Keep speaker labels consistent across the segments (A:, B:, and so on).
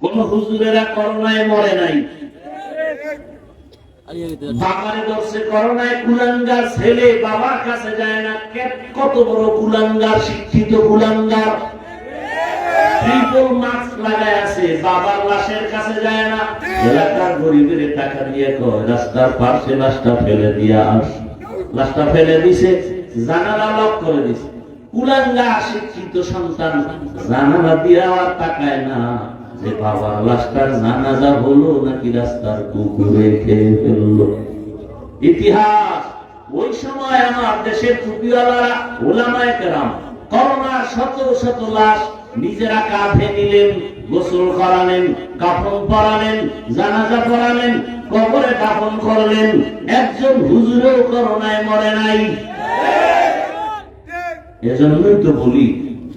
A: কোন হুজুরেরা করোনায় মরে নাই। বাবারে ধরছে করোনায় কুলাঙ্গার ছেলে বাবার কাছে যায় না। কত বড় কুলাঙ্গার শিক্ষিত কুলাঙ্গার। ট্রিপল মাস্ক লাগায় আছে বাবার লাশের কাছে যায় না। এলাকার গরিবের টাকা দিয়ে কয় রাস্তার পাশে লাশটা ফেলে দিয়ে আস। লাশটা ফেলে দিছে জানালা লক করে দিছে। কুলাঙ্গা শিক্ষিত সন্তান জানালা দিয়ে আর তাকায় না। যে বাবার লাশটার জানাজা হলো নাকি রাস্তার কুকুরে খেয়ে ফেলল? ইতিহাস ওই সময় আমার দেশের টুপিওয়ালারা ওলামায় কেরাম করোনার শত শত লাশ নিজেরা কাঁধে নিলেন গোসল করালেন কাফন পরালেন জানাজা পরালেন কবরে কাফন করলেন। একজন হুজুরেও করোনায় মরে নাই। এজন্যই তো বলি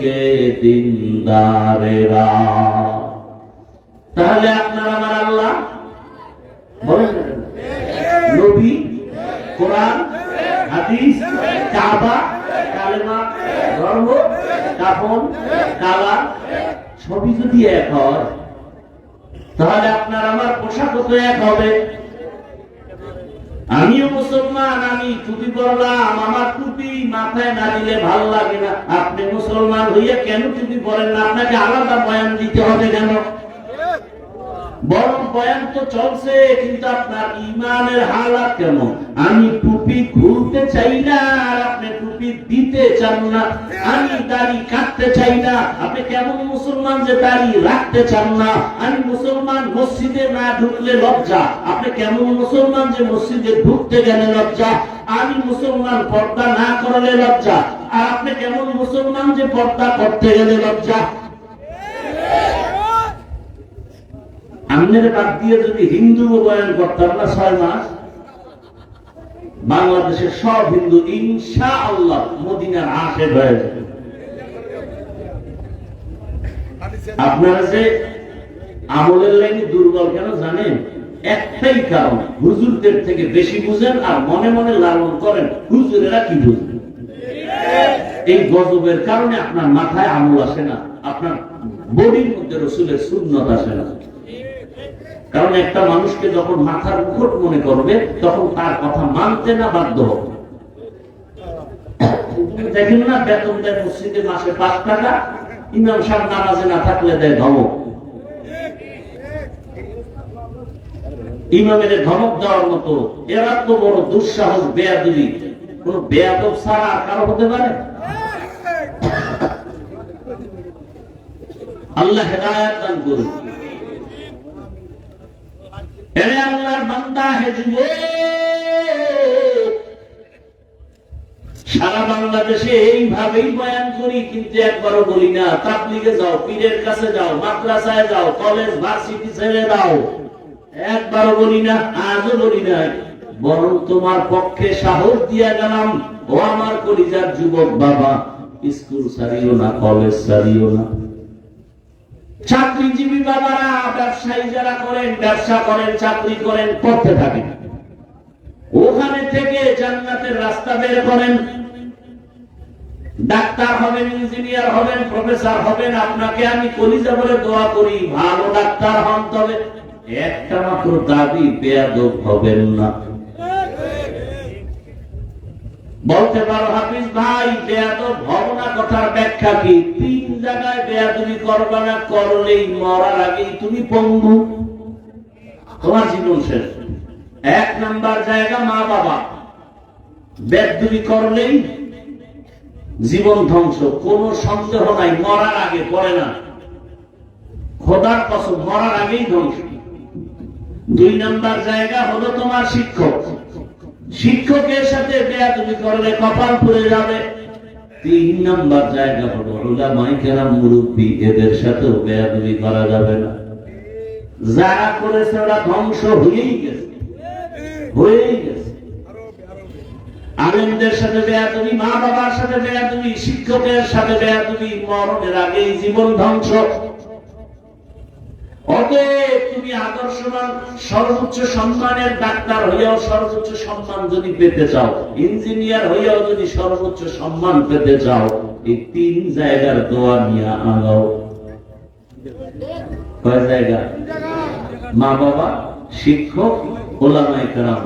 A: কে দিনদারেরা তাহলে আমার আল্লাহ? বলেন। নবী, কোরআন, হাদিস, কাবা, কালেমা, ধর্ম কাফন কালা, সবই যদি এক হয়, তাহলে আপনার আমার পোশাক তো এক হবে। আমিও মুসলমান, আমি টুপি পরলাম, আমার টুপি মাথায় না দিলে ভালো লাগে না। আপনি মুসলমান হইয়া কেন টুপি পরেন না? আপনাকে আলাদা বয়ান দিতে হবে কেন? বরং বয়ান তো চলছে, কিন্তু আপনার ইমানের হালাত কেমন? আমি টুপি খুলতে চাই না, আর আপনি টুপি দিতে চান না। আমি দাড়ি কাটতে চাই না, আপনি কেমন মুসলমান যে দাড়ি রাখতে চান না? আমি মুসলমান, মসজিদে না ঢুকলে লজ্জা। আপনি কেমন মুসলমান যে মসজিদে ঢুকতে গেলে লজ্জা? আমি মুসলমান, পর্দা না করলে লজ্জা। আর আপনি কেমন মুসলমান যে পর্দা করতে গেলে লজ্জা? আমনের বাদ দিয়ে যদি হিন্দু বয়ান করতাম না ছয় মাস বাংলাদেশের সব হিন্দু ইনশা আল্লাহ মদিনার আশে হয়ে যাবে। আপনারা যে আমলের লাইনে দুর্বল কেন জানেন? একটাই কারণ, হুজুরদের থেকে বেশি বুঝেন আর মনে মনে লালন করেন, হুজুরেরা কি বুঝবেন এই গজবের কারণে আপনার মাথায় আমল আসে না, আপনার বডির মধ্যে রসুলের শূন্যত আসে না। কারণ একটা মানুষকে যখন মাথার মুখট মনে করবে, তখন তার কথা মানতে না বাধ্য হবে। দেখেন না, বেতন দেয় মসজিদে মাসে পাঁচ টাকা, ইমাম সাহেব নামাজে না থাকলে দেয় ধমক। ইমামের ধমক দেওয়ার মতো, এরা তো বড় দুঃসাহস বেয়াদুলি কোন বেয়াদব ছাড়া আর কারও হতে পারে? আল্লাহ হেদায়াত দান করুন। এরে আল্লাহর বান্দা সারা বাংলাদেশে এইভাবেই বয়ান করি, কিন্তু একবারও বলি না, তাবলিগে যাও, পীরের কাছে যাও, মাদ্রাসায় যাও, কলেজ, ভার্সিটি ছেড়ে দাও। একবারও বলি না, আজও বলি না, বরং তোমার পক্ষে সাহস দিয়া গেলাম, ও আমার কলিজার যুবক বাবা, স্কুল সারিও না, কলেজ সারিও না। চাকরিজীবী বাবারা, ব্যবসায়ী যারা করেন, ব্যবসা করেন, চাকরি করেন করতে থাকেন। ওখানে থেকে জান্নাতের রাস্তা বের করেন। ডাক্তার হবেন, ইঞ্জিনিয়ার হবেন, প্রফেসর হবেন, আপনাকে আমি কলিজা বলে দোয়া করি, ভালো ডাক্তার হন তবে, একটা মাত্র দাবি, বেয়াদব হবেন না। বলতে পারো হাফিজ ভাই, বেয়াদব হব না কথার ব্যাখ্যা কি? তিন জায়গায় বেয়াদবি করবা না করলেই মরার আগেই তুমি পঙ্গু, তোমার জীবন শেষ। এক নাম্বার জায়গা মা বাবা। বেদবি করলেই জীবন ধ্বংস। কোন সন্দেহ নাই, মরার আগে পড়ে না। খোদার কসম, মরার আগেই ধ্বংস। দুই নাম্বার জায়গা হলো তোমার শিক্ষক। শিক্ষকের সাথে বেয়াদবি করলে কপাল পুড়ে যাবে। তিন নাম্বার জায়গা হলো ওলামাই কেরাম মুরব্বী, এদের সাথেও বেয়াদবি করা যাবে না। যারা করেছে ওরা ধ্বংস হয়েই গেছে। হয়েই গেছে। আলেমদের সাথে বেয়াদবি মা বাবার সাথে বেয়াদবি, শিক্ষকের সাথে বেয়াদবি, মরণের আগে জীবন ধ্বংস। তুমি আদর্শবান, সর্বোচ্চ সম্মানের ডাক্তার হইয়াও সর্বোচ্চ সম্মান যদি পেতে চাও, ইঞ্জিনিয়ার হইয়াও যদি সর্বোচ্চ সম্মান পেতে চাও, এই তিন জায়গার দোয়া নিয়ে জায়গা? মা বাবা, শিক্ষক ওলামাই কারাম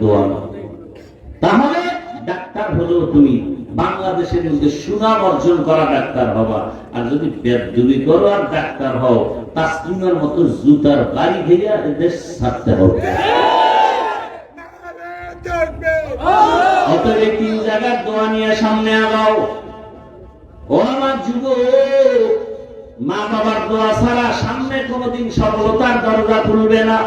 A: দোয়া তাহলে ডাক্তার হলেও তুমি বাংলাদেশের মধ্যে সুনাম অর্জন করা ডাক্তার হবা। আর যদি বেদুবি করো আর ডাক্তার হও তাসলিমের মতো জুতার বাড়ি ভেঙে দেশ ছাড়তে হবে। তিন জায়গার দোয়া নিয়ে সামনে আগাও। ও আমার যুব মা বাবার দোয়া ছাড়া সামনে কোনোদিন সফলতার দরজা খুলবে না।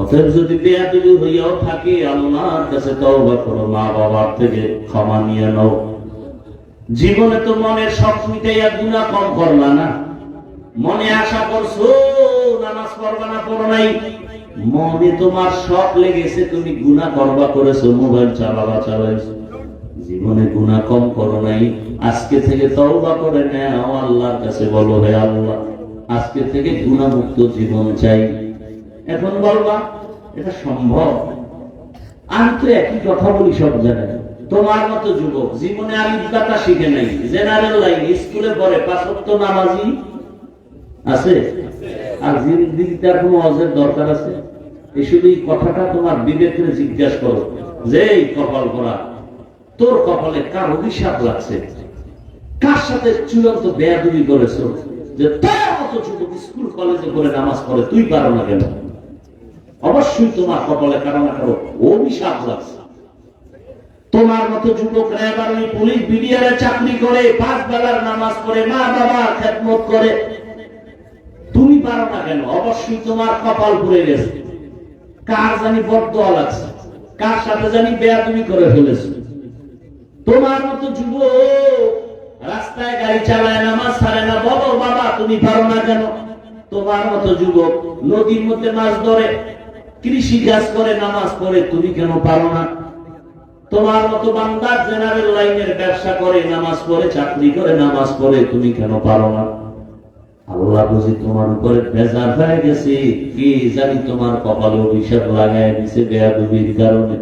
A: অতএব যদি বেয়াদবি হইয়াও থাকে, আল্লাহর কাছে তওবা করো মা বাবার থেকে ক্ষমা নিয়ে নাও। জীবনে তো মনের সব মিটাইয়া গুণা কম করলা না। মনে আশা করছ? নামাজ পড়বা না পড়ো নাই? মনে তোমার শখ লেগেছে, তুমি গুণা করবা করেছ, মোবাইল চালাবা, চালাইছো। জীবনে গুণা কম করো নাই। আজকে থেকে তওবা করে নেও, আল্লাহর কাছে বলো, হে আল্লাহ, আজকে থেকে গুণামুক্ত জীবন চাই। এখন বলবা, এটা সম্ভব? আমি তো একই কথা বলি সব জায়গায়। তোমার মতো যুবক, জীবনে আলিফাতা শিখে নাই? জেনারেল লাইন স্কুলে পড়ে পাঁচত্ব নামাজি আছে? আর জিন্দিগিটার কোনো অজের দরকার আছে, এই শুধু এই কথাটা তোমার বিবেকের জিজ্ঞাসা করো, যে এই কপাল করা তোর কপালে কার অভিশাপ লাগছে? কার সাথে চূড়ান্ত বেয়াদবি করেছ? যে তোর মতো যুবক স্কুল, কলেজে করে নামাজ পড়ে, তুই পারো না কেন? অবশ্যই তোমার কপালে কারও না কারও অভিশাপ লাগছে। তোমার মতো যুবক এবার ওই পুলিশ বিডিআরে চাকরি করে, পাঁচ বেলার নামাজ পড়ে মা বাবা খেদমত করে তুমি পারো না কেন? অবশ্যই তোমার কপাল পুড়ে গেছে। কার জানি বদয়া লাগছে? কার সাথে জানি বেয়াদবি করে ফেলেছে? তোমার মতো যুবক রাস্তায় গাড়ি চালায় নামাজ ছাড়ে না, বলো বাবা, তুমি পারো না কেন? তোমার মতো যুবক নদীর মধ্যে মাছ ধরে, কৃষি কাজ করে, নামাজ পড়ে, তুমি কেন পারো না? তোমার মতো বান্দার জেনারেল লাইনের ব্যবসা করে, নামাজ পড়ে, চাকরি করে, নামাজ পড়ে, তুমি কেন পারো না? আল্লাহ বুঝি তোমার উপরে বেজার হয়ে গেছে। কি জানি তোমার কপালে অভিশাপ লাগায় দিছে বেয়াদবির কারণে।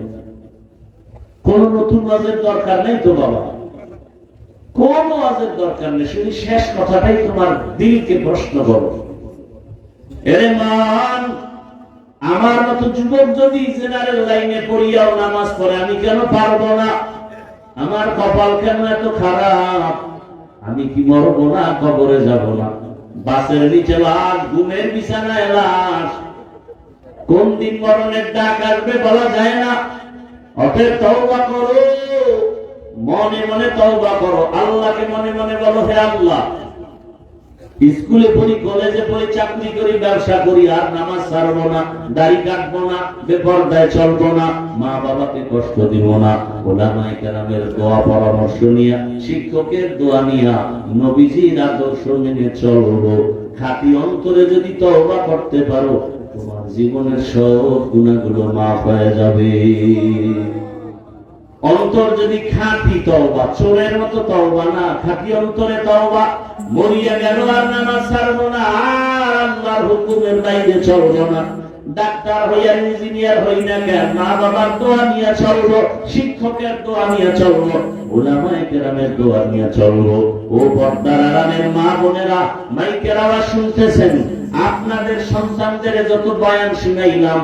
A: কোন নতুন দরকার নেই তো বাবা। কোন দরকার নেই। শুধু শেষ কথাটাই তোমার দিলকে প্রশ্ন করো। এরে মান, আমার মতো যুবক যদি জেনারেল লাইনে পড়িয়াও নামাজ পড়ে, আমি কেন পারব না? আমার কপাল কেন এত খারাপ? আমি কি মরবো না? কবরে যাব না? বাসের নিচে লাশ, ঘুমের বিছানায় লাশ। কোন দিন মরণের ডাক আসবে বলা যায় না। অতএব তওবা করো। মনে মনে তওবা করো। আল্লাহকে মনে মনে বলো, হে আল্লাহ স্কুলে পড়ি, কলেজে পড়ি, চাকরি করি, ব্যবসা করি, আর নামাজ ছাড়বো না, দাড়ি কাটবো না, বেপরদায় চলবো না, মা বাবাকে কষ্ট দিব না। ওলামাই কেরামের দোয়া পরামর্শ নিয়া, শিক্ষকের দোয়া নিয়া নবীজির আদর্শ মেনে চলবো। খাতি অন্তরে যদি তওবা করতে পারো, তোমার জীবনের সব গুণাগুলো মাফ হয়ে যাবে। অন্তর যদি খাঁটি তওবা, চোরের মতো তওবা না, খাঁটি অন্তরে তওবা মরিয়া গেল আর নামাজ ছাড়বো না। আর আল্লাহর হুকুমের বাইরে চলবো না। ডাক্তার হইয়া ইঞ্জিনিয়ার হই না কেন? মা বাবার দোয়া নিয়ে চলবো, শিক্ষকের দোয়া নিয়ে চলবো ওলামায়ে দোয়া নিয়ে চলবো। ও মা বোনেরা শুনতেছেন? আপনাদের সন্তানদের যত বয়ান শুনাইলাম